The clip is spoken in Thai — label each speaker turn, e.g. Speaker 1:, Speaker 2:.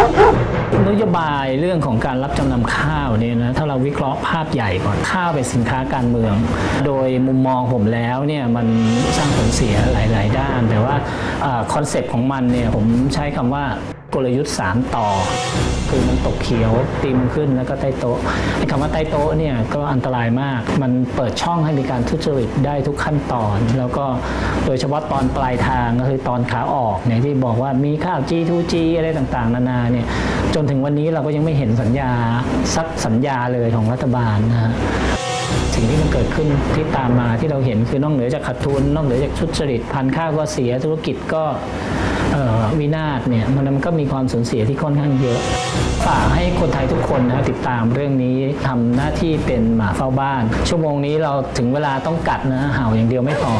Speaker 1: Oh! นโยบายเรื่องของการรับจำนำข้าวเนี่ยนะถ้าเราวิเคราะห์ภาพใหญ่ก่อนข้าวเป็นสินค้าการเมือง โดยมุมมองผมแล้วเนี่ยมันสร้างผลเสียหลาย ๆ ด้าน แต่ว่าคอนเซปต์ของมันเนี่ยผมใช้คำว่ากลยุทธ์ 3 ต่อ คือมันตกเขียวตีมขึ้นแล้วก็ใต้โต๊ะไอ้คำว่าใต้โต๊ะเนี่ยก็อันตรายมาก มันเปิดช่องให้มีการทุจริตได้ทุกขั้นตอน แล้วก็โดยเฉพาะตอนปลายทางก็คือตอนขาออกเนี่ยที่บอกว่ามีข้าว G2G อะไรต่างๆ นานาเนี่ย จนถึงวันนี้เราก็ยังไม่เห็นสัญญาสักสัญญาเลยของรัฐบาลนะฮะสิ่งที่มันเกิดขึ้นที่ตามมาที่เราเห็นคือนอกเหนือจากขาดทุนนอกเหนือจากทุดจริตพันค่าก็เสียธุรกิจก็วินาศเนี่ยมันก็มีความสูญเสียที่ค่อนข้างเยอะฝากให้คนไทยทุกคนนะติดตามเรื่องนี้ทำหน้าที่เป็นหมาเฝ้าบ้าน ชั่วโมงนี้เราถึงเวลาต้องกัดนะเห่าอย่างเดียวไม่พอ